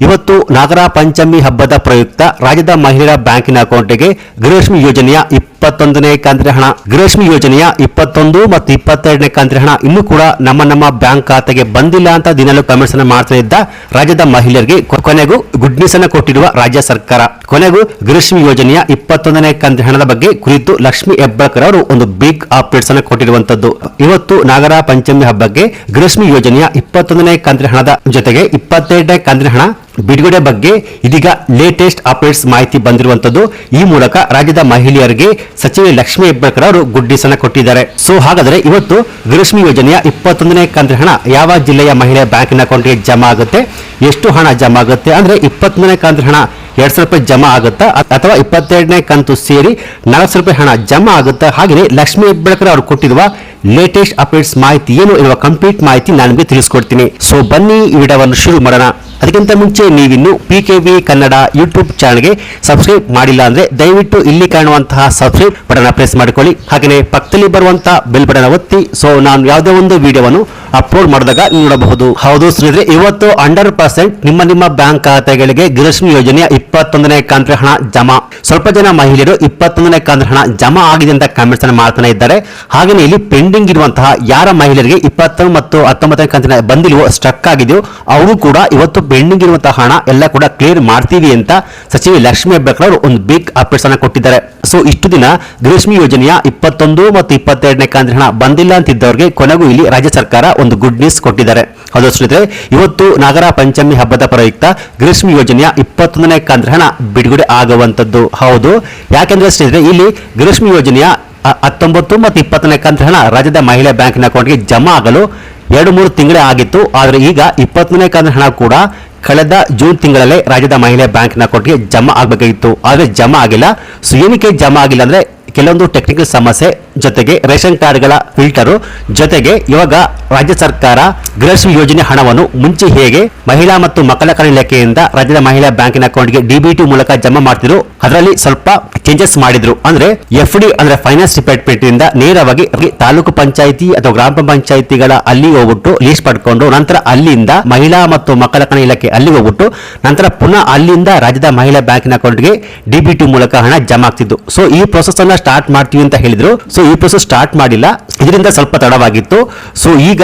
ಇವತ್ತು ನಾಗರ ಪಂಚಮಿ ಹಬ್ಬದ ಪ್ರಯುಕ್ತ ರಾಜ್ಯದ ಮಹಿಳಾ ಬ್ಯಾಂಕಿನ ಅಕೌಂಟ್ಗೆ ಗೃಹಲಕ್ಷ್ಮಿ ಯೋಜನೆಯ ಇಪ್ಪತ್ತೊಂದನೇ ಕಂತಿನ ಹಣ. ಗೃಹಲಕ್ಷ್ಮಿ ಯೋಜನೆಯ ಇಪ್ಪತ್ತೊಂದು ಮತ್ತು ಇಪ್ಪತ್ತೆರಡನೇ ಕಂತಿನ ಹಣ ಇನ್ನೂ ಕೂಡ ನಮ್ಮ ನಮ್ಮ ಬ್ಯಾಂಕ್ ಖಾತೆಗೆ ಬಂದಿಲ್ಲ ಅಂತ ದಿನಲೂ ಕಮೆಂಟ್ಸ್ ಅನ್ನು ಮಾಡ್ತಾ ಇದ್ದ ರಾಜ್ಯದ ಮಹಿಳೆಯರಿಗೆ ಕೊನೆಗೂ ಗುಡ್ ನ್ಯೂಸ್ ಅನ್ನು ಕೊಟ್ಟಿರುವ ರಾಜ್ಯ ಸರ್ಕಾರ. ಕೊನೆಗೂ ಗೃಹಲಕ್ಷ್ಮಿ ಯೋಜನೆಯ ಇಪ್ಪತ್ತೊಂದನೇ ಕಂತಿನ ಹಣದ ಬಗ್ಗೆ ಕುರಿತು ಲಕ್ಷ್ಮಿ ಹೆಬ್ಬಾಳ್ಕರ್ ಅವರು ಒಂದು ಬಿಗ್ ಅಪ್ಡೇಟ್ಸ್ ಅನ್ನು ಕೊಟ್ಟಿರುವಂತದ್ದು. ಇವತ್ತು ನಾಗರ ಪಂಚಮಿ ಹಬ್ಬಕ್ಕೆ ಗೃಹಲಕ್ಷ್ಮಿ ಯೋಜನೆಯ ಇಪ್ಪತ್ತೊಂದನೇ ಕಂತಿನ ಹಣದ ಜೊತೆಗೆ ಇಪ್ಪತ್ತೆರಡನೇ ಕಂತಿನ ಹಣ ಬಿಡುಗಡೆ ಬಗ್ಗೆ ಇದೀಗ ಲೇಟೆಸ್ಟ್ ಅಪ್ಡೇಟ್ಸ್ ಮಾಹಿತಿ ಬಂದಿರುವಂತದ್ದು ಈ ಮೂಲಕ ರಾಜ್ಯದ ಮಹಿಳೆಯರಿಗೆ ಸಚಿವೆ ಲಕ್ಷ್ಮಿ ಹೆಬ್ಬಾಳ್ಕರ್ ಅವರು ಗುಡ್ಡಿಸನ ಕೊಟ್ಟಿದ್ದಾರೆ. ಸೊ ಹಾಗಾದ್ರೆ ಇವತ್ತು ಗೃಹಲಕ್ಷ್ಮಿ ಯೋಜನೆಯ ಇಪ್ಪತ್ತೊಂದನೇ ಕಂತಿನ ಹಣ ಯಾವ ಜಿಲ್ಲೆಯ ಮಹಿಳೆಯ ಬ್ಯಾಂಕಿನ ಅಕೌಂಟ್ಗೆ ಜಮಾ ಆಗುತ್ತೆ? ಎಷ್ಟು ಹಣ ಜಮಾ ಆಗುತ್ತೆ? ಅಂದ್ರೆ ಇಪ್ಪತ್ತೊಂದನೇ ಕಂತಿನ ಹಣ ಎರಡ್ ಸಾವಿರ ರೂಪಾಯಿ ಜಮಾ ಆಗುತ್ತಾ? ಅಥವಾ ಇಪ್ಪತ್ತೆರಡನೇ ಕಂತು ಸೇರಿ ನಾಲ್ಕು ಸಾವಿರ ರೂಪಾಯಿ ಹಣ ಜಮಾ ಆಗುತ್ತಾ? ಹಾಗೆಯೇ ಲಕ್ಷ್ಮಿ ಹೆಬ್ಬಾಳ್ಕರ್ ಅವರು ಕೊಟ್ಟಿರುವ ಲೇಟೆಸ್ಟ್ ಅಪ್ಡೇಟ್ಸ್ ಮಾಹಿತಿ ಏನು ಎನ್ನುವ ಕಂಪ್ಲೀಟ್ ಮಾಹಿತಿ ನಾನು ನಿಮಗೆ ತಿಳಿಸ್ಕೊಡ್ತೀನಿ. ಸೊ ಬನ್ನಿ ಈ ವಿಡಿಯೋವನ್ನು ಶುರು ಮಾಡೋಣ. ಅದಕ್ಕಿಂತ ಮುಂಚೆ ನೀವಿನ್ನು P K V Kannada YouTube ಚಾನಲ್ಗೆ ಸಬ್ಸ್ಕ್ರೈಬ್ ಮಾಡಿಲ್ಲ ಅಂದರೆ ದಯವಿಟ್ಟು ಇಲ್ಲಿ ಕಾಣುವಂತಹ ಸಬ್ಸ್ಕ್ರೈಬ್ ಬಟನ್ ಪ್ರೆಸ್ ಮಾಡಿಕೊಳ್ಳಿ. ಹಾಗೆಯೇ ಪಕ್ಕದಲ್ಲಿ ಬರುವಂತಹ ಬೆಲ್ ಬಟನ್ ಒತ್ತಿ. ಸೊ ನಾನು ಯಾವುದೇ ಒಂದು ವಿಡಿಯೋವನ್ನು ಅಪ್ಲೋಡ್ ಮಾಡಿದಾಗ ನೋಡಬಹುದು. ಹೌದು ಸ್ನೇಹಿತರೆ, ಇವತ್ತು ಹಂಡ್ರೆಡ್ ಪರ್ಸೆಂಟ್ ನಿಮ್ಮ ನಿಮ್ಮ ಬ್ಯಾಂಕ್ ಖಾತೆಗಳಿಗೆ ಗೃಹಲಕ್ಷ್ಮಿ ಯೋಜನೆಯ ಇಪ್ಪತ್ತೊಂದನೇ ಕಂತ್ರ ಹಣ ಜಮಾ. ಸ್ವಲ್ಪ ಜನ ಮಹಿಳೆಯರು ಇಪ್ಪತ್ತೊಂದನೇ ಕಂತ್ರ ಹಣ ಜಮಾ ಆಗಿದೆ ಅಂತ ಕಾಮೆಂಟ್ಸ್ ಅನ್ನು ಮಾಡ್ತಾನೆ ಇದ್ದಾರೆ. ಹಾಗೆಯೇ ಇಲ್ಲಿ ಪೆಂಡಿಂಗ್ ಇರುವಂತಹ ಯಾರ ಮಹಿಳೆಯರಿಗೆ ಇಪ್ಪತ್ತೊಂದು ಮತ್ತು ಹತ್ತೊಂಬತ್ತನೇ ಕಂತಿನ ಬಂದಿಲ್ವೋ ಸ್ಟ್ರಕ್ ಆಗಿದೆಯೋ, ಅವರು ಕೂಡ ಇವತ್ತು ಪೆಂಡಿಂಗ್ ಇರುವಂತಹ ಹಣ ಎಲ್ಲ ಕೂಡ ಕ್ಲಿಯರ್ ಮಾಡ್ತೀವಿ ಅಂತ ಸಚಿವೆ ಲಕ್ಷ್ಮಿ ಹೆಬ್ಬಾಳ್ಕರ್ ಅವರು ಒಂದು ಬಿಗ್ ಅಪ್ಡೇಟ್ಸ್ ಅನ್ನ ಕೊಟ್ಟಿದ್ದಾರೆ. ಸೊ ಇಷ್ಟು ದಿನ ಗ್ರೀಷ್ಮಿ ಯೋಜನೆಯ ಇಪ್ಪತ್ತೊಂದು ಮತ್ತು ಇಪ್ಪತ್ತೆರಡನೇ ಕಂತಿನ ಹಣ ಬಂದಿಲ್ಲ ಅಂತಿದ್ದವರಿಗೆ ಕೊನೆಗೂ ಇಲ್ಲಿ ರಾಜ್ಯ ಸರ್ಕಾರ ಒಂದು ಗುಡ್ ನ್ಯೂಸ್ ಕೊಟ್ಟಿದ್ದಾರೆ. ಹೌದು ಸ್ನೇಹಿತರೆ, ಇವತ್ತು ನಾಗರ ಪಂಚಮಿ ಹಬ್ಬದ ಪ್ರಯುಕ್ತ ಗ್ರೀಷ್ಮಿ ಯೋಜನೆಯ ಇಪ್ಪತ್ತೊಂದನೇ ಕಂತಿನ ಹಣ ಬಿಡುಗಡೆ ಆಗುವಂತದ್ದು ಹೌದು. ಯಾಕೆಂದ್ರೆ ಸ್ನೇಹಿತರೆ, ಇಲ್ಲಿ ಗ್ರೀಷ್ಮಿ ಯೋಜನೆಯ ಹತ್ತೊಂಬತ್ತು ಮತ್ತು ಇಪ್ಪತ್ತನೇ ಕಂತಿನ ಹಣ ರಾಜ್ಯದ ಮಹಿಳಾ ಬ್ಯಾಂಕಿನ ಅಕೌಂಟ್ಗೆ ಜಮಾ ಆಗಲು ಎರಡು ಮೂರು ತಿಂಗಳೇ ಆಗಿತ್ತು ಆದರೆ ಈಗ ಇಪ್ಪತ್ತನೇ ಕಂತಿನ ಹಣ ಕೂಡ ಕಳೆದ ಜೂನ್ ತಿಂಗಳಲ್ಲೇ ರಾಜ್ಯದ ಮಹಿಳಾ ಬ್ಯಾಂಕಿನ ಅಕೌಂಟ್ಗೆ ಜಮಾ ಆಗಬೇಕಾಗಿತ್ತು. ಆದರೆ ಜಮಾ ಆಗಿಲ್ಲ. ಸೊ ಏನಕ್ಕೆ ಜಮಾ ಆಗಿಲ್ಲ ಅಂದ್ರೆ ಕೆಲವೊಂದು ಟೆಕ್ನಿಕಲ್ ಸಮಸ್ಯೆ ಜೊತೆಗೆ ರೇಷನ್ ಕಾರ್ಡ್ಗಳ ಫಿಲ್ಟರು ಜೊತೆಗೆ ಇವಾಗ ರಾಜ್ಯ ಸರ್ಕಾರ ಗೃಹಶ್ರೀ ಯೋಜನೆ ಹಣವನ್ನು ಮುಂಚೆ ಹೇಗೆ ಮಹಿಳಾ ಮತ್ತು ಮಕ್ಕಳ ಕಲ್ಯಾಣ ಇಲಾಖೆಯಿಂದ ರಾಜ್ಯದ ಮಹಿಳಾ ಬ್ಯಾಂಕಿನ ಅಕೌಂಟ್ಗೆ ಡಿಬಿಟಿ ಮೂಲಕ ಜಮಾ ಮಾಡ್ತಿದ್ರು. ಅದರಲ್ಲಿ ಸ್ವಲ್ಪ ಚೇಂಜಸ್ ಮಾಡಿದ್ರು. ಅಂದ್ರೆ ಎಫ್ ಡಿ ಅಂದ್ರೆ ಫೈನಾನ್ಸ್ ಡಿಪಾರ್ಟ್ಮೆಂಟ್ ಇಂದ ನೇರವಾಗಿ ತಾಲೂಕು ಪಂಚಾಯಿತಿ ಅಥವಾ ಗ್ರಾಮ ಪಂಚಾಯಿತಿಗಳ ಅಲ್ಲಿ ಹೋಗ್ಬಿಟ್ಟು ಲೀಸ್ಟ್ ಪಡ್ಕೊಂಡು ನಂತರ ಅಲ್ಲಿಂದ ಮಹಿಳಾ ಮತ್ತು ಮಕ್ಕಳ ಕಲ್ಯಾಣ ಇಲಾಖೆ ಅಲ್ಲಿ ಹೋಗ್ಬಿಟ್ಟು ನಂತರ ಪುನಃ ಅಲ್ಲಿಂದ ರಾಜ್ಯದ ಮಹಿಳಾ ಬ್ಯಾಂಕಿನ ಅಕೌಂಟ್ಗೆ ಡಿ ಬಿ ಟಿ ಮೂಲಕ ಹಣ ಜಮಾ ಆಗ್ತಿದ್ದು ಸೊ ಈ ಪ್ರೊಸೆಸ್ ಅನ್ನ ಸ್ಟಾರ್ಟ್ ಮಾಡ್ತೀವಿ ಅಂತ ಹೇಳಿದ್ರು. ಸೊ ಈ ಪ್ರೊಸೆಸ್ ಸ್ಟಾರ್ಟ್ ಮಾಡಿಲ್ಲ. ಇದರಿಂದ ಸ್ವಲ್ಪ ತಡವಾಗಿತ್ತು. ಸೊ ಈಗ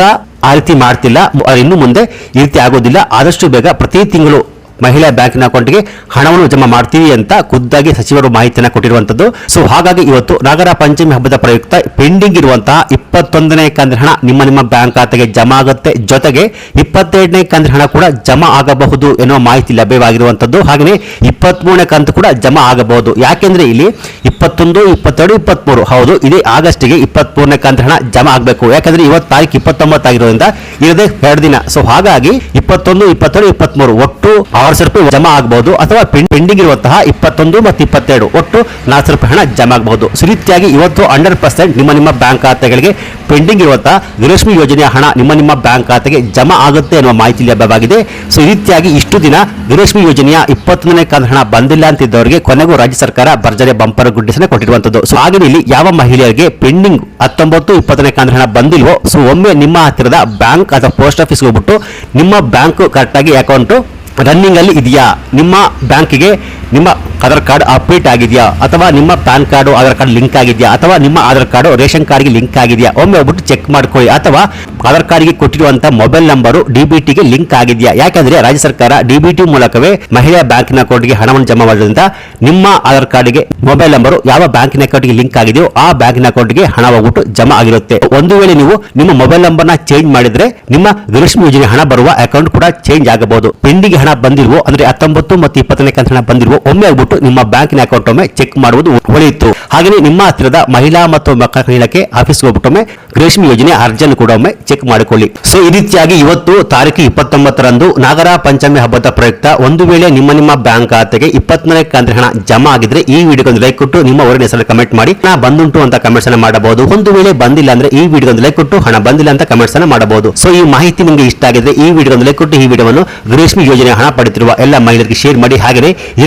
ಆ ರೀತಿ ಮಾಡ್ತಿಲ್ಲ. ಇನ್ನು ಮುಂದೆ ಈ ರೀತಿ ಆಗೋದಿಲ್ಲ. ಆದಷ್ಟು ಬೇಗ ಪ್ರತಿ ತಿಂಗಳು ಮಹಿಳಾ ಬ್ಯಾಂಕಿನ ಅಕೌಂಟ್ಗೆ ಹಣವನ್ನು ಜಮಾ ಮಾಡ್ತೀವಿ ಅಂತ ಖುದ್ದಾಗಿ ಸಚಿವರು ಮಾಹಿತಿಯನ್ನು ಕೊಟ್ಟಿರುವಂತದ್ದು ಸೊ, ಹಾಗಾಗಿ ಇವತ್ತು ನಾಗರ ಪಂಚಮಿ ಹಬ್ಬದ ಪ್ರಯುಕ್ತ ಪೆಂಡಿಂಗ್ ಇರುವಂತಹ ಇಪ್ಪತ್ತೊಂದನೇ ಕಂದ್ರ ಹಣ ನಿಮ್ಮ ನಿಮ್ಮ ಬ್ಯಾಂಕ್ ಖಾತೆಗೆ ಜಮಾ ಆಗುತ್ತೆ. ಜೊತೆಗೆ ಇಪ್ಪತ್ತೆರಡನೇ ಕಂದ್ರ ಹಣ ಕೂಡ ಜಮಾ ಆಗಬಹುದು ಎನ್ನುವ ಮಾಹಿತಿ ಲಭ್ಯವಾಗಿರುವಂತದ್ದು ಹಾಗೆಯೇ ಇಪ್ಪತ್ಮೂರನೇ ಕಂತು ಕೂಡ ಜಮಾ ಆಗಬಹುದು. ಯಾಕೆಂದ್ರೆ ಇಲ್ಲಿ ಇಪ್ಪತ್ತೊಂದು, ಇಪ್ಪತ್ತೆರಡು, ಇಪ್ಪತ್ಮೂರು ಹೌದು, ಇದೇ ಆಗಸ್ಟ್ಗೆ ಇಪ್ಪತ್ಮೂರನೇ ಕಂತ್ರ ಹಣ ಜಮಾ ಆಗಬೇಕು. ಯಾಕಂದ್ರೆ ಇವತ್ತು ತಾರೀಕು ಇಪ್ಪತ್ತೊಂಬತ್ತಾಗಿರೋದ್ರಿಂದ ಇರದೇ ಎರಡು ದಿನ. ಸೊ, ಹಾಗಾಗಿ ಇಪ್ಪತ್ತೊಂದು, ಇಪ್ಪತ್ತೆರಡು, ಇಪ್ಪತ್ಮೂರು ಒಟ್ಟು ಸಾವಿರ ರೂಪಾಯಿ ಜಮಾ ಆಗಬಹುದು ಅಥವಾ ಪೆಂಡಿಂಗ್ ಇರುವಂತಹ ಇಪ್ಪತ್ತೊಂದು ಮತ್ತು ಇಪ್ಪತ್ತೆರಡು. ಒಟ್ಟು ನಾಲ್ಕು ಸಾವಿರ ರೂಪಾಯಿ ಹಣ ಜಮಾ ಆಗಬಹುದು ಸೊ ರೀತಿಯಾಗಿ ಇವತ್ತು ಹಂಡ್ರೆಡ್ ಪರ್ಸೆಂಟ್ ನಿಮ್ಮ ನಿಮ್ಮ ಬ್ಯಾಂಕ್ ಖಾತೆಗಳಿಗೆ ಪೆಂಡಿಂಗ್ ಇರುವಂತಹ ಗೃಹಲಕ್ಷ್ಮಿ ಯೋಜನೆಯ ಹಣ ನಿಮ್ಮ ನಿಮ್ಮ ಬ್ಯಾಂಕ್ ಖಾತೆಗೆ ಜಮಾ ಆಗುತ್ತೆ ಎನ್ನುವ ಮಾಹಿತಿ ಲಭ್ಯವಾಗಿದೆ. ಸೊ, ಈ ರೀತಿಯಾಗಿ ಇಷ್ಟು ದಿನ ಗೃಹಲಕ್ಷ್ಮಿ ಯೋಜನೆಯ ಇಪ್ಪತ್ತೊಂದನೇ ಕಂತು ಹಣ ಬಂದಿಲ್ಲ ಅಂತಿದ್ದವರಿಗೆ ಕೊನೆಗೂ ರಾಜ್ಯ ಸರ್ಕಾರ ಭರ್ಜರಿ ಬಂಪರ್ ಗುಡ್ಡಿಸನೆ ಕೊಟ್ಟಿರುವಂತದ್ದು ಸೊ ಹಾಗೆ ಇಲ್ಲಿ ಯಾವ ಮಹಿಳೆಯರಿಗೆ ಪೆಂಡಿಂಗ್ ಹತ್ತೊಂಬತ್ತು ಇಪ್ಪತ್ತನೇ ಕಂತು ಹಣ ಬಂದಿಲ್ವೋ, ಸೊ, ಒಮ್ಮೆ ನಿಮ್ಮ ಹತ್ತಿರದ ಬ್ಯಾಂಕ್ ಅಥವಾ ಪೋಸ್ಟ್ ಆಫೀಸ್ಗೆ ಹೋಗ್ಬಿಟ್ಟು ನಿಮ್ಮ ಬ್ಯಾಂಕ್ ಕರೆಕ್ಟಾಗಿ ಅಕೌಂಟ್ ರನ್ನಿಂಗ್ ಅಲ್ಲಿ ಇದೆಯಾ? ನಿಮ್ಮ ಬ್ಯಾಂಕಿಗೆ ನಿಮ್ಮ ಆಧಾರ್ ಕಾರ್ಡ್ ಅಪ್ಡೇಟ್ ಆಗಿದೆಯಾ? ಅಥವಾ ನಿಮ್ಮ PAN card, Aadhaar card link ಆಗಿದೆಯಾ? ಅಥವಾ ನಿಮ್ಮ ಆಧಾರ್ ಕಾರ್ಡು ರೇಷನ್ ಕಾರ್ಡ್ಗೆ ಲಿಂಕ್ ಆಗಿದೆಯಾ? ಒಮ್ಮೆ ಹೋಗ್ಬಿಟ್ಟು ಚೆಕ್ ಮಾಡ್ಕೊಳ್ಳಿ. ಅಥವಾ ಆಧಾರ್ ಕಾರ್ಡ್ಗೆ ಕೊಟ್ಟಿರುವಂತಹ ಮೊಬೈಲ್ ನಂಬರು ಡಿಬಿಟಿಗೆ ಲಿಂಕ್ ಆಗಿದೆಯಾ? ಯಾಕಂದ್ರೆ ರಾಜ್ಯ ಸರ್ಕಾರ ಡಿಬಿಟಿ ಮೂಲಕವೇ ಮಹಿಳಾ ಬ್ಯಾಂಕಿನ ಅಕೌಂಟ್ಗೆ ಹಣವನ್ನು ಜಮಾ ಮಾಡೋದ್ರಿಂದ ನಿಮ್ಮ ಆಧಾರ್ ಕಾರ್ಡ್ಗೆ ಮೊಬೈಲ್ ನಂಬರು ಯಾವ ಬ್ಯಾಂಕಿನ ಅಕೌಂಟ್ಗೆ ಲಿಂಕ್ ಆಗಿದೆಯೋ ಆ ಬ್ಯಾಂಕಿನ ಅಕೌಂಟ್ಗೆ ಹಣ ಹೋಗ್ಬಿಟ್ಟು ಜಮಾ ಆಗಿರುತ್ತೆ. ಒಂದು ವೇಳೆ ನೀವು ನಿಮ್ಮ ಮೊಬೈಲ್ ನಂಬರ್ನ ಚೇಂಜ್ ಮಾಡಿದ್ರೆ ನಿಮ್ಮ ಗೃಹಲಕ್ಷ್ಮಿ ಯೋಜನೆ ಹಣ ಬರುವ ಅಕೌಂಟ್ ಕೂಡ ಚೇಂಜ್ ಆಗಬಹುದು. ಪೆಂಡಿಂಗ್ ಹಣ ಬಂದಿರುವ ಅಂದ್ರೆ ಹತ್ತೊಂಬತ್ತು ಮತ್ತು ಇಪ್ಪತ್ತನೇ ಕಂತು ಹಣ ಬಂದಿರುವ ಒಮ್ಮೆ ಹೋಗ್ಬಿಟ್ಟು ನಿಮ್ಮ ಬ್ಯಾಂಕಿನ ಅಕೌಂಟ್ ಒಮ್ಮೆ ಚೆಕ್ ಮಾಡುವುದು ಒಳಿತು ಹಾಗೆಯೇ ನಿಮ್ಮ ಹತ್ತಿರದ ಮಹಿಳಾ ಮತ್ತು ಮಕ್ಕಳ ಕಲ್ಯಾಣಕ್ಕೆ ಆಫೀಸ್ಗೆ ಹೋಗ್ಬಿಟ್ಟು ಒಮ್ಮೆ ಗೃಹಲಕ್ಷ್ಮಿ ಯೋಜನೆ ಅರ್ಜಿಯನ್ನು ಕೂಡ ಒಮ್ಮೆ ಚೆಕ್ ಮಾಡಿಕೊಳ್ಳಿ. ಸೊ ಈ ರೀತಿಯಾಗಿ ಇವತ್ತು ತಾರೀಕು ಇಪ್ಪತ್ತೊಂಬತ್ತರಂದು ನಾಗರ ಪಂಚಮಿ ಹಬ್ಬದ ಪ್ರಯುಕ್ತ ಒಂದು ವೇಳೆ ನಿಮ್ಮ ನಿಮ್ಮ ಬ್ಯಾಂಕ್ ಖಾತೆಗೆ ಇಪ್ಪತ್ನಾಲ್ಕು ಕಂತಿನ ಹಣ ಜಮಾ ಆಗಿದ್ರೆ ಈ ವಿಡಿಯೋಗೊಂದು ಲೈಕ್ ಕೊಟ್ಟು ನಿಮ್ಮ ಊರಿನ ಹೆಸರು ಕಮೆಂಟ್ ಮಾಡಿ. ನಾ ಬಂದುಂಟು ಅಂತ ಕಮೆಂಟ್ಸ್ ಅನ್ನ ಮಾಡಬಹುದು. ಒಂದು ವೇಳೆ ಬಂದಿಲ್ಲ ಅಂದ್ರೆ ಈ ವಿಡಿಯೋಗೊಂದು ಲೈಕ್ ಕೊಟ್ಟು ಹಣ ಬಂದಿಲ್ಲ ಅಂತ ಕಮೆಂಟ್ಸ್ ಅನ್ನ ಮಾಡಬಹುದು. ಸೊ ಈ ಮಾಹಿತಿ ನಿಮಗೆ ಇಷ್ಟ ಆಗಿದ್ರೆ ಈ ವಿಡಿಯೋಗೊಂದು ಲೈಕ್ ಕೊಟ್ಟು ಈ ವಿಡಿಯೋವನ್ನು ರೇಷ್ಮೆ ಯೋಜನೆ ಹಣ ಪಡೆದಿರುವ ಎಲ್ಲ ಮಹಿಳೆಯರಿಗೆ ಶೇರ್ ಮಾಡಿ. ಹಾಗೆ ಈ